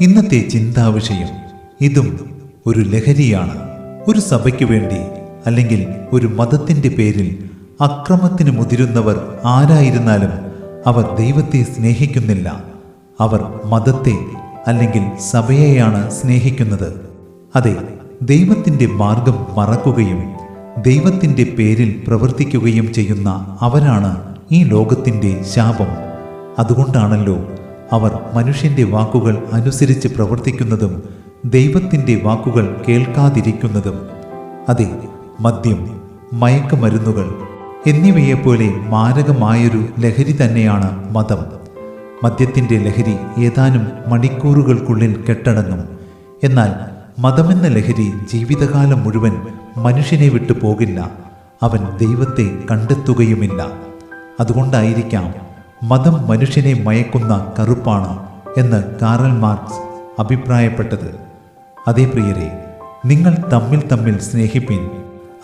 ഇന്നത്തെ ചിന്താവിഷയം ഇതും ഒരു ലഹരിയാണ്. ഒരു സഭയ്ക്ക് വേണ്ടി അല്ലെങ്കിൽ ഒരു മതത്തിന്റെ പേരിൽ അക്രമത്തിന് മുതിരുന്നവർ ആരായിരുന്നാലും അവർ ദൈവത്തെ സ്നേഹിക്കുന്നില്ല. അവർ മതത്തെ അല്ലെങ്കിൽ സഭയെയാണ് സ്നേഹിക്കുന്നത്. അതെ ദൈവത്തിന്റെ മാർഗം മറക്കുകയും ദൈവത്തിന്റെ പേരിൽ പ്രവർത്തിക്കുകയും ചെയ്യുന്ന അവരാണ് ഈ ലോകത്തിന്റെ ശാപം. അതുകൊണ്ടാണല്ലോ അവർ മനുഷ്യന്റെ വാക്കുകൾ അനുസരിച്ച് പ്രവർത്തിക്കുന്നതും ദൈവത്തിന്റെ വാക്കുകൾ കേൾക്കാതിരിക്കുന്നതും. അതെ മദ്യം മയക്കുമരുന്നുകൾ എന്നിവയെപ്പോലെ മാരകമായൊരു ലഹരി തന്നെയാണ് മതം. മദ്യത്തിന്റെ ലഹരി ഏതാനും മണിക്കൂറുകൾക്കുള്ളിൽ കെട്ടടങ്ങും. എന്നാൽ മതമെന്ന ലഹരി ജീവിതകാലം മുഴുവൻ മനുഷ്യനെ വിട്ടു പോകില്ല അവൻ ദൈവത്തെ കണ്ടെത്തുകയുമില്ല. അതുകൊണ്ടായിരിക്കാം മതം മനുഷ്യനെ മയക്കുന്ന കറുപ്പാണ് എന്ന് കാറൽ മാർക്സ് അഭിപ്രായപ്പെട്ടത്. അതേ പ്രിയരെ നിങ്ങൾ തമ്മിൽ തമ്മിൽ സ്നേഹിപ്പിൻ.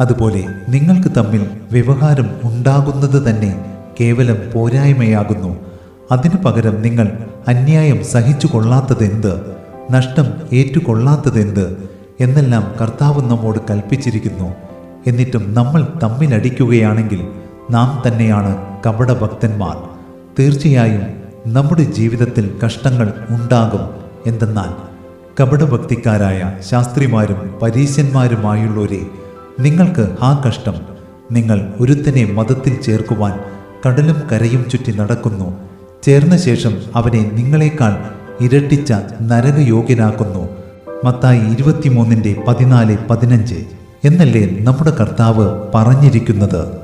അതുപോലെ നിങ്ങൾക്ക് തമ്മിൽ വ്യവഹാരം ഉണ്ടാകുന്നത് തന്നെ കേവലം പോരായ്മയാകുന്നു. അതിനു പകരം നിങ്ങൾ അന്യായം സഹിച്ചു കൊള്ളാത്തതെന്ത് നഷ്ടം ഏറ്റുകൊള്ളാത്തതെന്ത് എന്നെല്ലാം കർത്താവ് നമ്മോട് കൽപ്പിച്ചിരിക്കുന്നു. എന്നിട്ടും നമ്മൾ തമ്മിലടിക്കുകയാണെങ്കിൽ നാം തന്നെയാണ് കപടഭക്തന്മാർ. തീർച്ചയായും നമ്മുടെ ജീവിതത്തിൽ കഷ്ടങ്ങൾ ഉണ്ടാകും എന്തെന്നാൽ കപടഭക്തിക്കാരായ ശാസ്ത്രിമാരും പരീശന്മാരുമായുള്ളവരെ നിങ്ങൾക്ക് ആ കഷ്ടം നിങ്ങൾ ഒരുത്തനെ മതത്തിൽ ചേർക്കുവാൻ കടലും കരയും ചുറ്റി നടക്കുന്നു. ചേർന്ന ശേഷം അവനെ നിങ്ങളെക്കാൾ ഇരട്ടിച്ച നരകയോഗ്യനാക്കുന്നു. മത്തായി ഇരുപത്തിമൂന്നിന്റെ പതിനാല് പതിനഞ്ച്. എന്നല്ലേ നമ്മുടെ കർത്താവ് പറഞ്ഞിരിക്കുന്നത്?